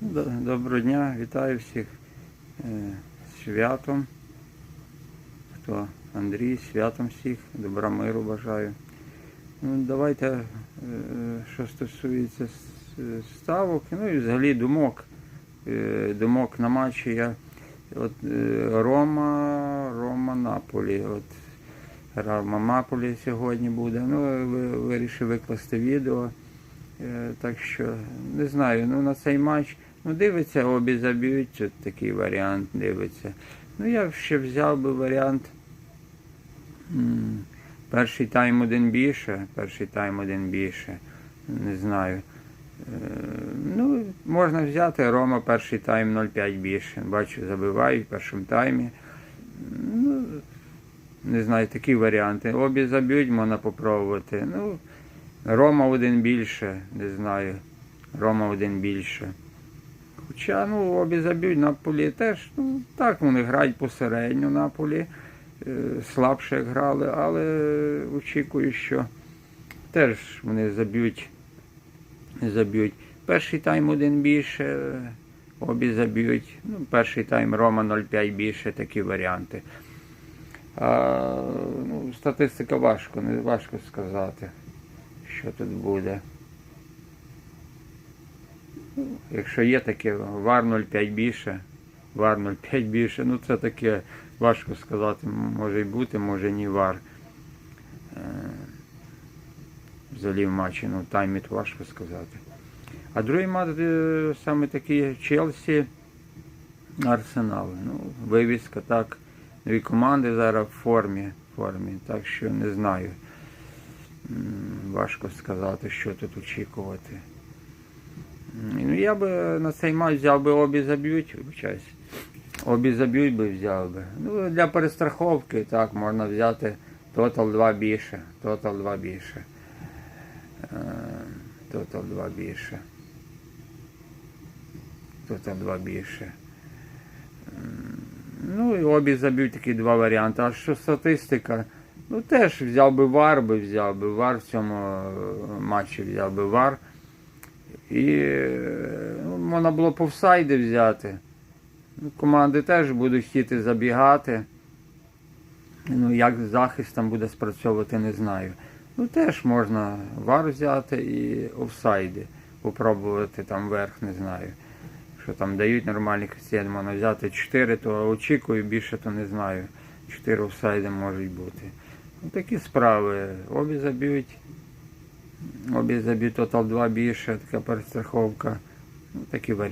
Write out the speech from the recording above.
Доброго дня, вітаю всіх е, з святом. Хто Андрій, святом всіх, добра миру бажаю. Ну, давайте, е, що стосується ставок, ну і взагалі думок. Е, Думок на матчі я от Рома, Рома Наполі. От Рома Наполі сьогодні буде. Ну, вирішив викласти відео. Так що не знаю, ну на цей матч, ну дивиться, обі заб'ють, от такий варіант дивиться. Ну я ще взяв би варіант. Перший тайм один більше, перший тайм один більше. Не знаю. Е, Ну, можна взяти Рома перший тайм 0,5 більше. Бачу, забивають в першому таймі. Ну, не знаю, такі варіанти. Обі заб'ють, можна попробувати. Ну, Рома один більше, не знаю. Рома один більше. Хоча, ну, обі заб'ють Наполі теж, ну, так вони грають посередньо Наполі. Е, Слабше грали, але очікую, що теж вони заб'ють. заб'ють. Перший тайм один більше, обі заб'ють. Ну, перший тайм Рома 0,5 більше, такі варіанти. А, ну, статистика важко, не важко сказати, що тут буде. Ну, Якщо є таке, вар 0,5 більше, вар 0,5 більше, ну це таке важко сказати. Може й бути, може ні вар. Е, Взагалі в матчі, ну таймі важко сказати. А другий матч е, саме такий Челсі Арсенал. Ну, вивіска так. Дві команди зараз в формі, формі. Так що не знаю. Важко сказати, що тут очікувати. Я би на цей матч взяв би обі заб'ють, вибачаюсь. Обі заб'ють би взяв би. Ну, для перестраховки так, можна взяти тотал 2 більше. Тотал 2 більше. Е, Тотал 2 більше. Тотал 2 більше. Ну і обі заб'ють такі два варіанти. А що статистика? Ну теж взяв би вар, би взяв би вар в цьому е, матчі взяв би вар. І ну, можна було повсайди взяти. Ну, команди теж будуть хотіти забігати. Ну, як захист там буде спрацьовувати, не знаю. Ну, теж можна вар взяти і офсайди. Попробувати там верх, не знаю. Що там дають нормальні коефіцієнти, можна взяти 4, то очікую, більше то не знаю. 4 офсайди можуть бути. Ну, такі справи. Обі заб'ють. Обі заб'ють тотал 2 більше, така перестраховка. Ну, такі варіанти.